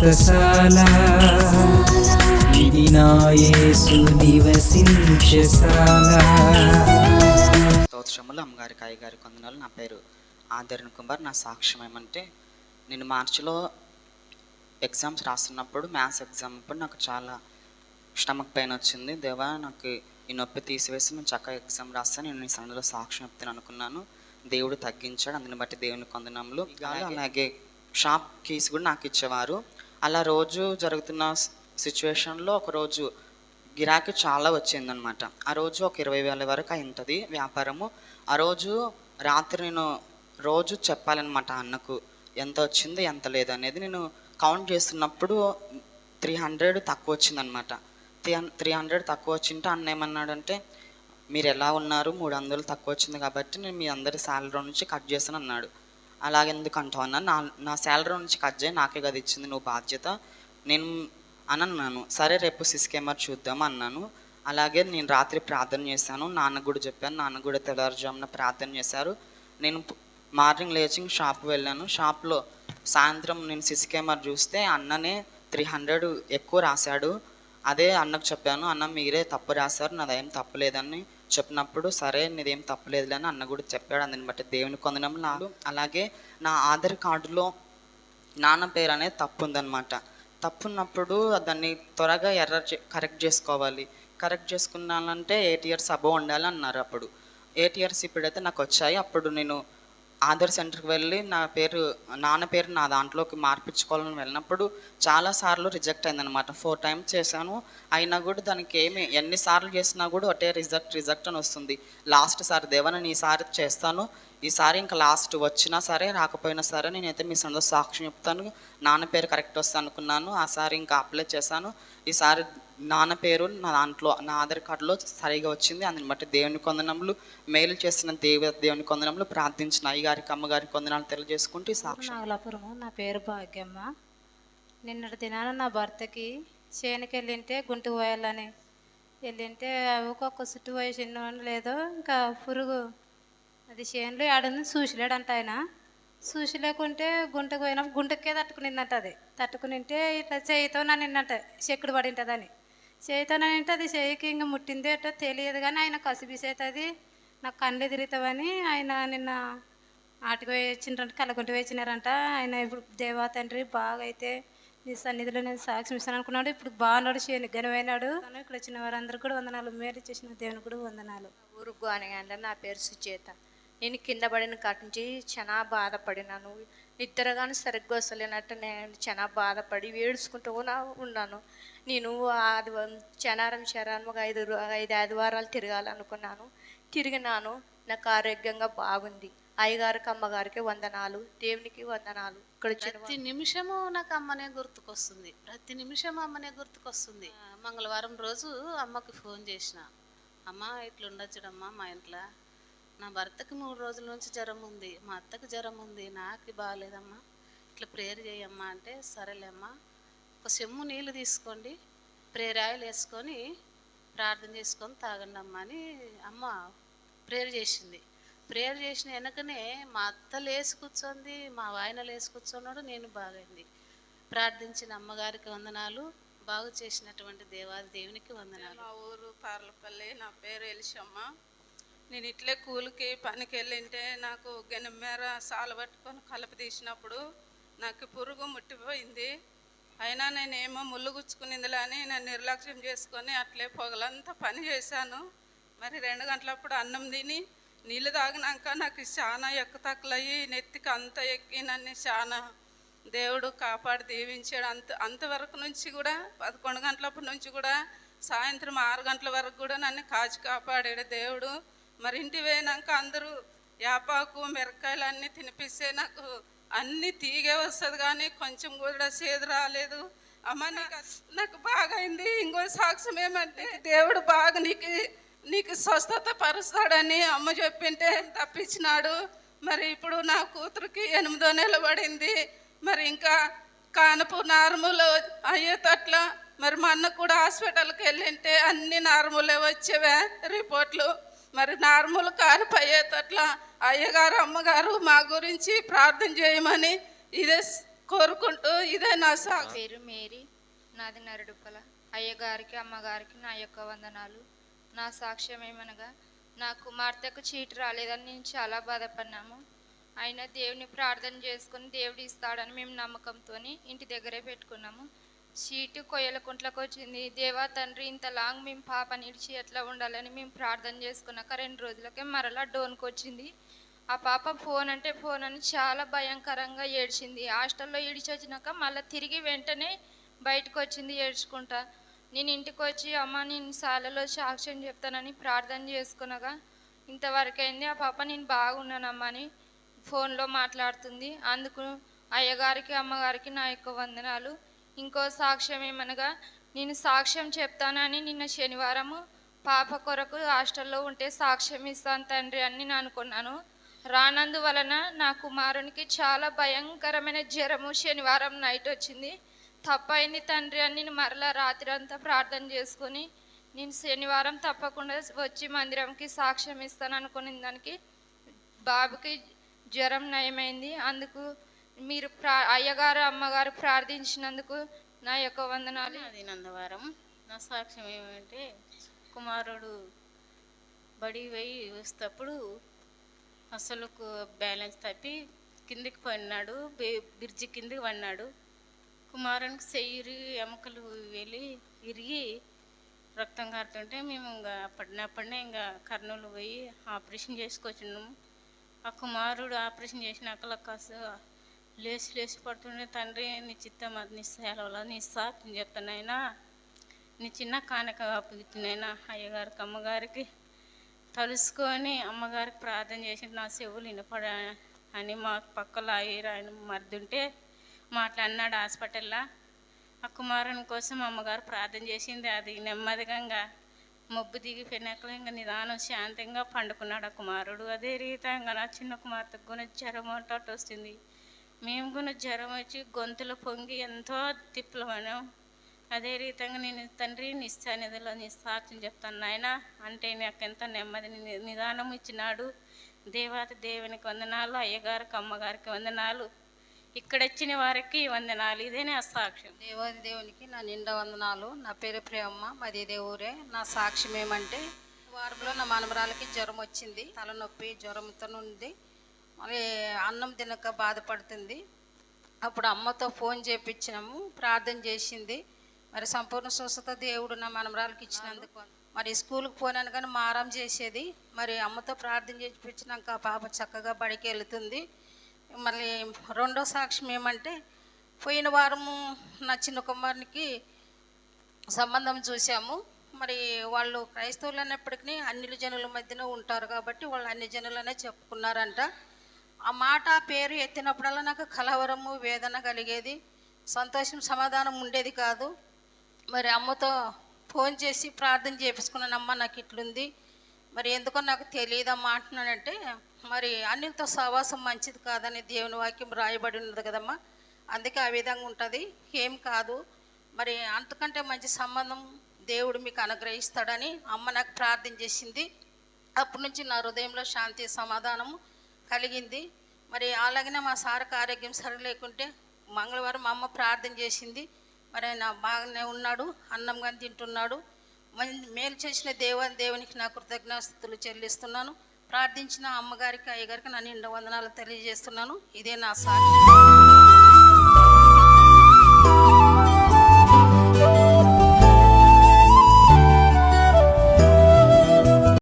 వ్రతశాల ఇది నా యేసు నివసించశాల స్తోత్రములు అమ్మగారికి అయ్యగారి కొందనాలు నా పేరు ఆదరణ కుమార్. నా సాక్ష్యం ఏమంటే నేను మార్చిలో ఎగ్జామ్స్ రాస్తున్నప్పుడు మ్యాథ్స్ ఎగ్జామ్ అప్పుడు నాకు చాలా స్టమక్ పెయిన్ వచ్చింది. దేవా నాకు ఈ నొప్పి తీసివేసి నేను చక్కగా ఎగ్జామ్ రాస్తాను నేను ఈ సందులో సాక్ష్యం చెప్తాను అనుకున్నాను. దేవుడు తగ్గించాడు అందుని బట్టి దేవుని కొందనములు. అలాగే షాప్ కీస్ కూడా నాకు ఇచ్చేవారు. అలా రోజు జరుగుతున్న సిచ్యువేషన్లో ఒకరోజు గిరాకీ చాలా వచ్చిందనమాట ఆ రోజు ఒక ఇరవై వేల వరకు అయింటుంది వ్యాపారము. ఆ రోజు రాత్రి నేను రోజు చెప్పాలన్నమాట అన్నకు ఎంత వచ్చింది ఎంత లేదు అనేది నేను కౌంట్ చేస్తున్నప్పుడు త్రీ హండ్రెడ్ తక్కువ వచ్చిందనమాట త్రీ త్రీ హండ్రెడ్ తక్కువ వచ్చింటే అన్న ఏమన్నాడంటే మీరు ఎలా ఉన్నారు? మూడు వందలు తక్కువ వచ్చింది కాబట్టి నేను మీ అందరి శాలరీ నుంచి కట్ చేస్తాను అన్నాడు అలాగెందుకు అంటావు అన్న? నా నా శాలరీ నుంచి కట్ చేయి నాకే కదా ఇచ్చింది నువ్వు బాధ్యత. నేను అని అన్నాను సరే రేపు సిస్కెమర్ చూద్దాం అన్నాను. అలాగే నేను రాత్రి ప్రార్థన చేశాను నాన్న కూడా చెప్పాను నాన్న కూడా తెల్లవారుజామున ప్రార్థన చేశారు. నేను మార్నింగ్ లేచి షాప్ వెళ్ళాను. షాప్లో సాయంత్రం నేను సిసి కెమెరా చూస్తే అన్ననే త్రీ హండ్రెడ్ ఎక్కువ రాశాడు. అదే అన్నకు చెప్పాను అన్న మీరే తప్పు రాశారు నాదేం తప్పులేదని చెప్పినప్పుడు సరే నీదేం తప్పులేదులే అని అన్న కూడా చెప్పాడు. అందుని బట్టి దేవుని కొందనం నాకు అలాగే నా ఆధార్ కార్డులో నాన్న పేరు అనేది తప్పు ఉందన్నమాట తప్పు ఉన్నప్పుడు దాన్ని త్వరగా ఎర్ర కరెక్ట్ చేసుకోవాలి. కరెక్ట్ చేసుకున్నానంటే ఎయిట్ ఇయర్స్ అబోవ్ ఉండాలి అన్నారు అప్పుడు. ఎయిట్ ఇయర్స్ ఇప్పుడైతే నాకు వచ్చాయి. అప్పుడు నేను ఆధార్ సెంటర్కి వెళ్ళి నా పేరు నాన్న పేరు నా దాంట్లోకి మార్పించుకోవాలని వెళ్ళినప్పుడు చాలాసార్లు రిజెక్ట్ అయిందనమాట ఫోర్ టైమ్స్ చేశాను. అయినా కూడా దానికి ఏమి ఎన్నిసార్లు చేసినా కూడా ఒకటే రిజెక్ట్ రిజెక్ట్ అని వస్తుంది. లాస్ట్ సారి దేవా నేను ఈసారి చేస్తాను. ఈసారి ఇంకా లాస్ట్ వచ్చినా సరే రాకపోయినా సరే నేనైతే మీ సందో సాక్ష్యం చెప్తాను. నాన్న పేరు కరెక్ట్ వస్తా అనుకున్నాను. ఆ సారి ఇంకా అప్లై చేశాను. ఈసారి నాన్న పేరు నా దాంట్లో నా ఆధార్ కార్డులో సరిగా వచ్చింది. అందుని బట్టి దేవుని కొందనములు మేలు చేసిన దేవ దేవుని కొందనములు ప్రార్థించిన అయ్యగారికి అమ్మగారికి కొందనాలు తెలియజేసుకుంటూ ఈ నాగలాపురము నా పేరు భాగ్యమ్మ. నిన్నటి దినాన నా భర్తకి చేనుకి వెళ్ళింటే గుంటు పోయాలని. వెళ్ళింటే ఒక్కొక్క చుట్టు పోయేసినో లేదో ఇంకా పురుగు అది చేనులో ఆడని చూసిలేడంట ఆయన. చూసిలేకుంటే గుంటకు పోయినప్పుడు గుంటకే తట్టుకునిందంట అది. తట్టుకునింటే ఇట్లా చేయితో నన్ను నిన్నంట చెక్కుడు పడింటదని. చేయితో నింటే అది చేయికి ఇంకా ముట్టింది అటో తెలియదు కానీ ఆయన కసిబిసేతుంది నాకు కళ్ళు తిరుగుతావని ఆయన నిన్న ఆటకు వచ్చిండ్రంట కళ్ళగుంట వచ్చినారంట. ఆయన ఇప్పుడు దేవా తండ్రి బాగా అయితే నీ సన్నిధిలో నేను సాక్ష్యం ఇస్తాను అనుకున్నాడు. ఇప్పుడు బాగున్నాడు చేయని ఘనమైనాడు ఇక్కడ వచ్చిన వారందరూ కూడా వందనాలు. మేలు చేసిన దేవుని కూడా వందనాలు. ఊరు గోనగండ నా పేరు సుచేత. నేను కింద పడిన కాటి నుంచి చాలా బాధపడినాను. నిద్ర కానీ సరిగ్గా వస్తలేనట్టు నేను చాలా బాధపడి ఏడుచుకుంటూ కూడా ఉన్నాను. నేను ఆదివారం శనారం శరారం ఒక ఐదు ఐదు ఆదివారాలు తిరగాలనుకున్నాను. తిరిగినాను. నాకు ఆరోగ్యంగా బాగుంది. అయ్యగారికి అమ్మగారికి వందనాలు. దేవునికి వందనాలు. ఇక్కడ ప్రతి నిమిషము నాకు అమ్మనే గుర్తుకొస్తుంది. ప్రతి నిమిషం అమ్మనే గుర్తుకొస్తుంది. మంగళవారం రోజు అమ్మకి ఫోన్ చేసిన. అమ్మ ఇట్లా ఉండొచ్చుడమ్మా మా ఇంట్లో. నా భర్తకి మూడు రోజుల నుంచి జ్వరం ఉంది. మా అత్తకి జ్వరం ఉంది. నాకు బాగాలేదమ్మా ఇట్లా ప్రేయర్ చేయమ్మా అంటే సరేలేమ్మా. ఒక సెమ్ము నీళ్ళు తీసుకోండి. ప్రేయర్ ఆయిల్ వేసుకొని ప్రార్థన చేసుకొని తాగండి అమ్మా అని అమ్మ ప్రేయర్ చేసింది. ప్రేయర్ చేసిన వెనకనే మా అత్త లేచి కూర్చొంది. మా వాయన లేచి కూర్చున్నాడు. నేను బాగైంది. ప్రార్థించిన అమ్మగారికి వందనాలు. బాగు చేసినటువంటి దేవాది దేవునికి వందనాలు. మా ఊరు పార్లపల్లి. నా పేరు ఎలిషమ్మ నేను ఇట్లే కూలికి పనికి వెళ్ళింటే నాకు గెనమేర సాల పట్టుకొని కలప తీసినప్పుడు నాకు పురుగు ముట్టిపోయింది. అయినా నేనేమో ముళ్ళు అని నేను నిర్లక్ష్యం చేసుకొని అట్లే పొగలంతా పని చేశాను. మరి రెండు గంటలప్పుడు అన్నం తిని నీళ్ళు తాగినాక నాకు చాలా ఎక్కుతక్కులయ్యి నెత్తికి అంత ఎక్కి నన్ను చాలా దేవుడు కాపాడి దీవించాడు. అంత అంతవరకు నుంచి కూడా పదకొండు గంటలప్పటి నుంచి కూడా సాయంత్రం ఆరు గంటల వరకు కూడా నన్ను కాచి కాపాడాడు దేవుడు. మరి ఇంటి పోయినాక అందరూ యాపాకు మిరకాయలు అన్నీ తినిపిస్తే నాకు అన్నీ తీగే వస్తుంది కానీ కొంచెం కూడా సేదు రాలేదు. అమ్మ నీకు నాకు బాగా అయింది ఇంకో సాక్ష్యం ఏమంటే దేవుడు బాగా నీకు నీకు స్వస్థత పరుస్తాడని అమ్మ చెప్పింటే తప్పించినాడు. మరి ఇప్పుడు నా కూతురికి ఎనిమిదో నెల పడింది. మరి ఇంకా కానపు నార్మల్ అయ్యేటట్ల మరి మా అన్న కూడా హాస్పిటల్కి వెళ్ళింటే అన్ని నార్మలే వచ్చేవే రిపోర్ట్లు. మరి నార్మల్ కారు పయ్యేటట్ల అయ్యగారు అమ్మగారు మా గురించి ప్రార్థన చేయమని ఇదే కోరుకుంటూ ఇదే నా సా పేరు మేరీ నాది నరడుపల. అయ్యగారికి అమ్మగారికి నా యొక్క వందనాలు. నా సాక్ష్యం ఏమనగా నా కుమార్తెకు చీటు రాలేదని నేను చాలా బాధపడినాము అయినా దేవుని ప్రార్థన చేసుకుని దేవుడు ఇస్తాడని మేము నమ్మకంతో ఇంటి దగ్గరే పెట్టుకున్నాము. సీటు కొయ్యలకుంట్లకు వచ్చింది దేవా తండ్రి ఇంత లాంగ్ మేము పాప నిడిచి ఎట్లా ఉండాలని మేము ప్రార్థన చేసుకున్నాక రెండు రోజులకే మరలా డోన్కి వచ్చింది ఆ పాప ఫోన్ అంటే ఫోన్ అని చాలా భయంకరంగా ఏడ్చింది. హాస్టల్లో ఏడిచి వచ్చినాక మళ్ళీ తిరిగి వెంటనే బయటకు వచ్చింది ఏడ్చుకుంటా. నేను ఇంటికి వచ్చి అమ్మ నేను శాలలో సాక్ష్యం చెప్తానని ప్రార్థన చేసుకునగా ఇంతవరకు అయింది ఆ పాప నేను బాగున్నానమ్మా అని ఫోన్లో మాట్లాడుతుంది. అందుకు అయ్యగారికి అమ్మగారికి నా యొక్క వందనాలు. ఇంకో సాక్ష్యం ఏమనగా నేను సాక్ష్యం చెప్తానని నిన్న శనివారము పాప కొరకు హాస్టల్లో ఉంటే సాక్ష్యం ఇస్తాను తండ్రి అని నేను అనుకున్నాను. రానందువలన నా కుమారునికి చాలా భయంకరమైన జ్వరము శనివారం నైట్ వచ్చింది. తప్పైంది తండ్రి అని నేను మరలా రాత్రి అంతా ప్రార్థన చేసుకొని నేను శనివారం తప్పకుండా వచ్చి మందిరంకి సాక్ష్యం ఇస్తాను అనుకున్న దానికి బాబుకి జ్వరం నయమైంది. అందుకు మీరు ప్రా అయ్యగారు అమ్మగారు ప్రార్థించినందుకు నా యొక్క వందనాలు. అది నందవారం నా సాక్ష్యం ఏమంటే కుమారుడు బడి పోయి వస్తేప్పుడు అసలు బ్యాలెన్స్ తప్పి కిందికి పడినాడు బే- బ్రిడ్జి కిందికి పడినాడు. కుమారునికి చెయ్యి ఎముకలు వెళ్ళి ఇరిగి రక్తం కారుతుంటే మేము ఇంకా పడినప్పుడనే ఇంకా కర్నూలు పోయి ఆపరేషన్ చేసుకొచ్చినాము. ఆ కుమారుడు ఆపరేషన్ చేసినాక కాసు లేచి లేచి పడుతుండే తండ్రి నీ చిత్తం అది నీ సేలవల నీ సాక్ష్యం చెప్తానైనా నీ చిన్న కానుక అప్పుతున్నాయినా అయ్యగారికి అమ్మగారికి తలుసుకొని అమ్మగారికి ప్రార్థన చేసి నా చెవులు వినపడ అని మా పక్కల ఆయన ఆయన మర్దుంటే మాట్లాడినాడు హాస్పిటల్లో. ఆ కుమారుని కోసం అమ్మగారు ప్రార్థన చేసింది. అది నెమ్మదిగా మబ్బు దిగిపోయినాక ఇంకా నిదానం శాంతంగా పండుకున్నాడు ఆ కుమారుడు. అదే రీతంగా నా చిన్న కుమార్తెకు కూడా జ్వరం వస్తుంది. మేము కూడా జ్వరం వచ్చి గొంతులు పొంగి ఎంతో తిప్పలమన్నాం అదే రీతంగా నేను తండ్రి నీ సన్నిధిలో నీ సాక్ష్యం చెప్తాను నాయన. అంటే నాకు ఎంత నెమ్మదిని నిదానం ఇచ్చినాడు. దేవాతి దేవునికి వందనాలు అయ్యగారికి అమ్మగారికి వందనాలు. ఇక్కడ వచ్చిన వారికి వందనాలు. ఇదే నా సాక్ష్యం. దేవాది దేవునికి నా నిండా వందనాలు. నా పేరు ప్రేమమ్మ మాది దేవురే ఊరే. నా సాక్ష్యం ఏమంటే వారంలో నా మనమరాలకి జ్వరం వచ్చింది. తలనొప్పి జ్వరంతో ఉంది మరి అన్నం తినక బాధపడుతుంది. అప్పుడు అమ్మతో ఫోన్ చేపించినాము ప్రార్థన చేసింది. మరి సంపూర్ణ స్వస్థత దేవుడు నా మనమరాలకి ఇచ్చినందుకు. మరి స్కూల్కి పోనాను కానీ మారం చేసేది. మరి అమ్మతో ప్రార్థన చేపించినాక ఆ పాప చక్కగా బడికి వెళుతుంది. మళ్ళీ రెండో సాక్ష్యం ఏమంటే పోయిన వారము నా చిన్న కుమారునికి సంబంధం చూసాము మరి వాళ్ళు క్రైస్తవులు అన్నప్పటికీ అన్ని జనుల మధ్యన ఉంటారు కాబట్టి వాళ్ళు అన్ని జనులనే చెప్పుకున్నారంట. ఆ మాట పేరు ఎత్తినప్పుడల్లా నాకు కలవరము వేదన కలిగేది. సంతోషం సమాధానం ఉండేది కాదు. మరి అమ్మతో ఫోన్ చేసి ప్రార్థన చేపించుకున్నానమ్మ నాకు ఇట్లుంది. మరి ఎందుకో నాకు తెలియదమ్మా అంటున్నానంటే మరి అన్నిలతో సహవాసం మంచిది కాదని దేవుని వాక్యం రాయబడి ఉన్నది కదమ్మా. అందుకే ఆ విధంగా ఉంటుంది. ఏం కాదు. మరి అంతకంటే మంచి సంబంధం దేవుడు మీకు అనుగ్రహిస్తాడని అమ్మ నాకు ప్రార్థన చేసింది. అప్పటి నుంచి నా హృదయంలో శాంతి సమాధానము కలిగింది. మరి అలాగనే మా సార్కి ఆరోగ్యం సరలేకుంటే మంగళవారం మా అమ్మ ప్రార్థన చేసింది. మరి ఆయన బాగానే ఉన్నాడు అన్నం కానీ తింటున్నాడు. మేలు చేసిన దేవ దేవునికి నా కృతజ్ఞతలు చెల్లిస్తున్నాను. ప్రార్థించిన అమ్మగారికి అయ్యగారికి నా నిండు వందనాలు తెలియజేస్తున్నాను. ఇదే నా సార్